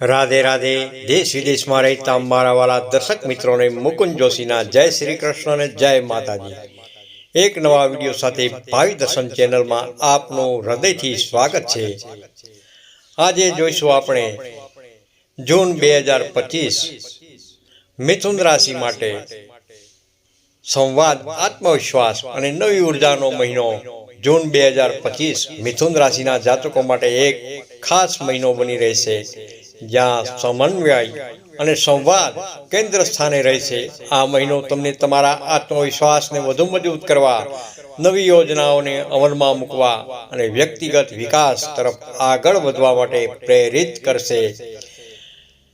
રાધે રાધે, દેશ વિદેશમાં રહેતા મારા વાળા દર્શક મિત્રોને મુકુંદ જોશીના જય શ્રી કૃષ્ણ અને જય માતાજી. એક નવા વીડિયો સાથે ભાવિ દર્શન ચેનલમાં આપનું હૃદયથી સ્વાગત છે. આજે જોઈશું આપણે જૂન બે હજાર પચીસ મિથુન રાશિ માટે સંવાદ, આત્મવિશ્વાસ અને નવી ઉર્જાનો મહિનો જૂન બે હજાર પચીસ મિથુન રાશિના જાતકો માટે એક ખાસ મહિનો બની રહેશે. જ્યાં સમન્વય અને સંવાદ કેન્દ્ર સ્થાને રહેશે આ મહિનો તમને તમારા આત્મવિશ્વાસને વધુ મજબૂત કરવા, નવી યોજનાઓને અમલમાં મૂકવા અને વ્યક્તિગત વિકાસ તરફ આગળ વધવા માટે પ્રેરિત કરશે.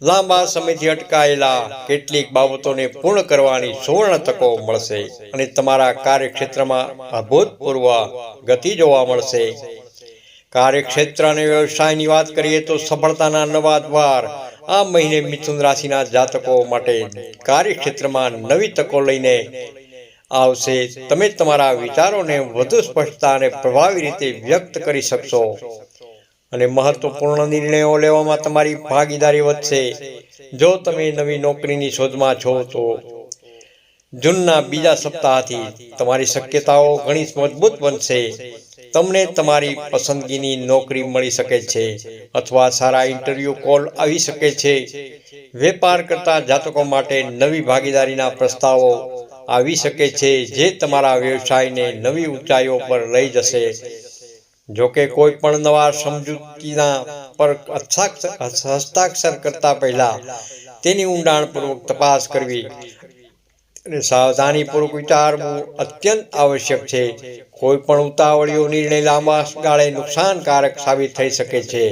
લાંબા સમયથી અટકાયેલા કેટલીક બાબતોને પૂર્ણ કરવાની સુવર્ણ તકો મળશે અને તમારા કાર્યક્ષેત્રમાં અભૂતપૂર્વ ગતિ જોવા મળશે. કાર્યક્ષેત્ર અને વ્યવસાયની વાત કરીએ તો સફળતાના નવા દ્વાર આ મહિને મિથુન રાશિના જાતકો માટે કાર્યક્ષેત્રમાં નવી તકો લઈને આવશે. તમે તમારા વિચારોને વધુ સ્પષ્ટતા અને પ્રભાવી રીતે વ્યક્ત કરી શકશો. અને મહત્વપૂર્ણ નિર્ણયો લેવામાં તમારી ભાગીદારી વધશે. જો તમે નવી નોકરીની શોધમાં છો તો જૂનના બીજા સપ્તાહથી તમારી શક્યતાઓ ઘણી મજબૂત બનશે. તમને તમારી પસંદગીની નોકરી મળી શકે છે અથવા સારા ઇન્ટરવ્યૂ કોલ આવી શકે છે. વેપાર કરતા જાતકો માટે નવી ભાગીદારીના પ્રસ્તાવો આવી શકે છે જે તમારા વ્યવસાયને નવી ઊંચાઈઓ પર લઈ જશે. જો કે કોઈ પણ નવા સમજૂતીના પર હસ્તાક્ષર કરતા પહેલા તેની ઊંડાણપૂર્વક તપાસ કરવી અને સાવધાનીપૂર્વક વિચારવું અત્યંત આવશ્યક છે. કોઈ પણ ઉતાવળીઓ નિર્ણય લાંબા ગાળે નુકસાનકારક સાબિત થઈ શકે છે.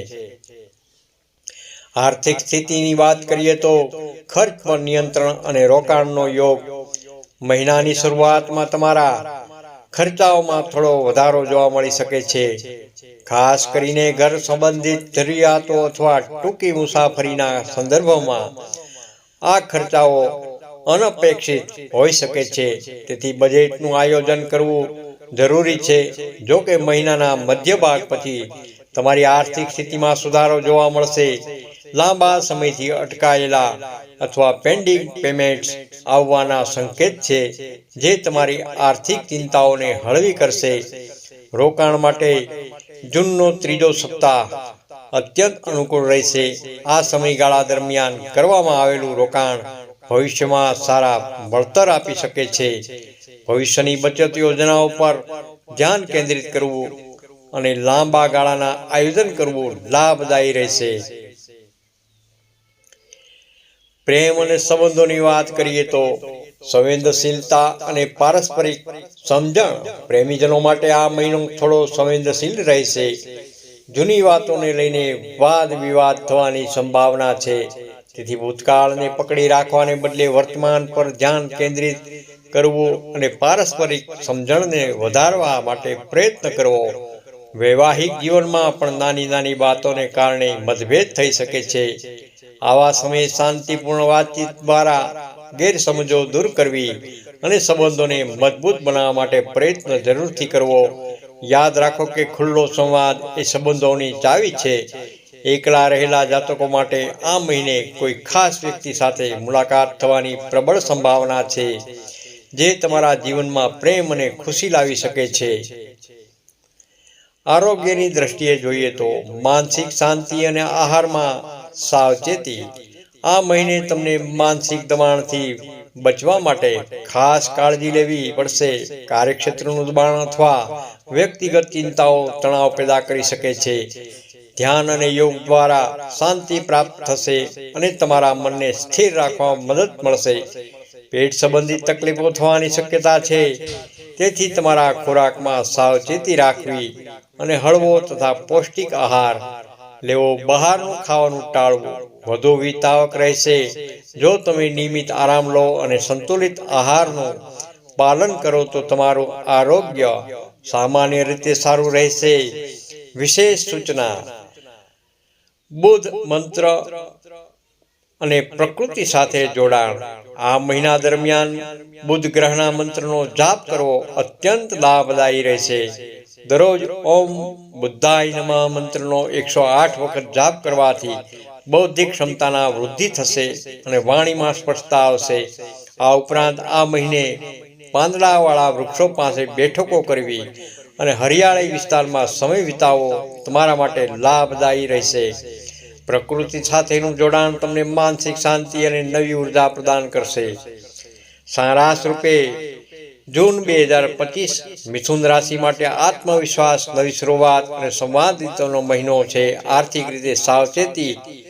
આર્થિક સ્થિતિની વાત કરીએ તો ખર્ચ પર નિયંત્રણ અને રોકાણનો યોગ મહિનાની શરૂઆતમાં તમારા ખર્ચાઓમાં થોડો વધારો જોવા મળી શકે છે. ખાસ કરીને ઘર સંબંધિત જરૂરિયાતો અથવા ટૂંકી મુસાફરીના સંદર્ભમાં આ ખર્ચાઓ અનપેક્ષિત હોઈ શકે છે. તેથી બજેટનું આયોજન કરવું જરૂરી છે. જો કે મહિનાના મધ્ય ભાગ પછી તમારી આર્થિક સ્થિતિમાં સુધારો જોવા મળશે. લાંબા સમયથી અટકાયેલા અથવા પેન્ડિંગ પેમેન્ટ્સ આવવાના સંકેત છે, જે તમારી આર્થિક ચિંતાઓને હળવી કરશે. રોકાણ માટે જૂનનો ત્રીજો સપ્તાહ અત્યંત અનુકૂળ રહેશે. આ સમયગાળા દરમિયાન કરવામાં આવેલું રોકાણ ભવિષ્યમાં સારા વળતર આપી શકે છે. ભવિષ્યની બચત યોજનાઓ પર ધ્યાન કેન્દ્રિત કરવું અને લાંબા ગાળાના આયોજન કરવું લાભદાયી રહેશે. પ્રેમ અને સંબંધોની વાત કરીએ તો સંવેદનશીલતા અને પારસ્પરિક સમજણ પ્રેમીજનો માટે આ મહિનો થોડો સંવેદનશીલ રહેશે. જૂની વાતોને લઈને વાદ વિવાદ થવાની સંભાવના છે. તેથી ભૂતકાળને પકડી રાખવાને બદલે વર્તમાન પર ધ્યાન કેન્દ્રિત કરવું અને પારસ્પરિક સમજણને વધારવા માટે પ્રયત્ન કરવો. વૈવાહિક જીવનમાં પણ નાની નાની બાતોને કારણે મતભેદ થઈ શકે છે. આવા સમયે શાંતિપૂર્ણ વાતચીત દ્વારા ગેરસમજો દૂર કરવી અને સંબંધોને મજબૂત બનાવવા માટે પ્રયત્ન જરૂરથી કરવો. યાદ રાખો કે ખુલ્લો સંવાદ એ સંબંધોની ચાવી છે. એકલા રહેલા જાતકો માટે આ મહિને કોઈ ખાસ વ્યક્તિ સાથે મુલાકાત થવાની પ્રબળ સંભાવના છે, જે તમારા જીવનમાં પ્રેમ અને ખુશી લાવી શકે છે. આરોગ્યની દ્રષ્ટિએ જોઈએ તો માનસિક શાંતિ અને આહારમાં સાવચેતી આ મહિને તમને માનસિક દબાણથી બચવા માટે ખાસ કાળજી લેવી પડશે. કાર્યક્ષેત્રનું દબાણ અથવા વ્યક્તિગત ચિંતાઓ તણાવ પેદા કરી શકે છે. ધ્યાન અને યોગ દ્વારા શાંતિ પ્રાપ્ત થશે અને તમારા મનને સ્થિર રાખવામાં મદદ મળશે. પેટ સંબંધિત તકલીફો થવાની શક્યતા છે. તેથી તમારા ખોરાકમાં સાવચેતી રાખવી અને હળવો તથા પૌષ્ટિક આહાર. લેવો બહારનું ખાવાનું ટાળવું. વધુ વિતાવક રહેશે. જો તમે નિયમિત આરામ લો અને સંતુલિત આહારનું પાલન કરો તો તમારું આરોગ્ય સામાન્ય રીતે સારું રહેશે. વિશેષ સૂચના બુધ મંત્ર અને પ્રકૃતિ સાથે જોડાણ. આ મહિના દરમિયાન બુધ ગ્રહના મંત્રનો જાપ કરવો અત્યંત લાભદાયી રહેશે. દરરોજ ઓમ બુદ્ધાય નમઃ મંત્રનો એકસો આઠ વખત જાપ કરવાથી બૌદ્ધિક ક્ષમતાના વૃદ્ધિ થશે અને વાણીમાં સ્પષ્ટતા આવશે. આ ઉપરાંત આ મહિને પાંદડાવાળા વૃક્ષો પાસે બેઠકો કરવી અને હરિયાળી વિસ્તારમાં સમય વિતાવો તમારા માટે લાભદાયી રહેશે. પ્રકૃતિ સાથેનું જોડાણ તમને માનસિક શાંતિ અને નવી ઊર્જા પ્રદાન કરશે. સારાશ રૂપે, જૂન બે હજાર પચીસ મિથુન રાશિ માટે આત્મવિશ્વાસ, નવી શરૂઆત અને સંવાદિતોનો મહિનો છે. આર્થિક રીતે સાવચેતી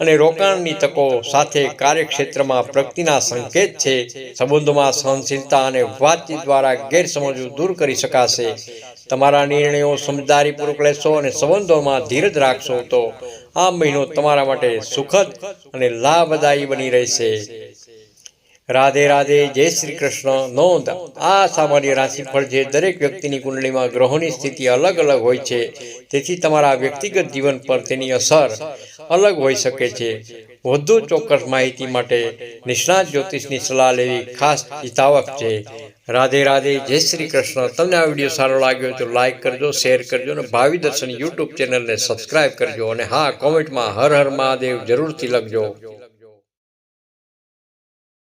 અને રોકાણની તકો સાથે કાર્યક્ષેત્રમાં પ્રગતિના સંકેત છે. સંબંધોમાં સહનશીલતા અને વાતચીત દ્વારા ગેરસમજો દૂર કરી શકાશે. તમારા નિર્ણયો સમજદારીપૂર્વક લેશો અને સંબંધોમાં ધીરજ રાખશો તો આ મહિનો તમારા માટે સુખદ અને લાભદાયી બની રહેશે. રાધે રાધે જય શ્રી કૃષ્ણ. નોંધ, આ સામાન્ય રાશિફળ છે દરેક વ્યક્તિની કુંડળીમાં ગ્રહોની સ્થિતિ અલગ અલગ હોય છે, તેથી તમારા વ્યક્તિગત જીવન પર તેની અસર અલગ હોઈ શકે છે. વધુ ચોક્કસ માહિતી માટે નિષ્ણાત જ્યોતિષની સલાહ લેવી ખાસ હિતાવક છે. રાધે રાધે જય શ્રી કૃષ્ણ. તમને આ વીડિયો સારો લાગ્યો તો લાઈક કરજો, શેર કરજો અને ભાવિ દર્શન યુટ્યુબ ચેનલને સબસ્ક્રાઇબ કરજો અને હા, કોમેન્ટમાં હર હર મહાદેવ જરૂરથી લખજો.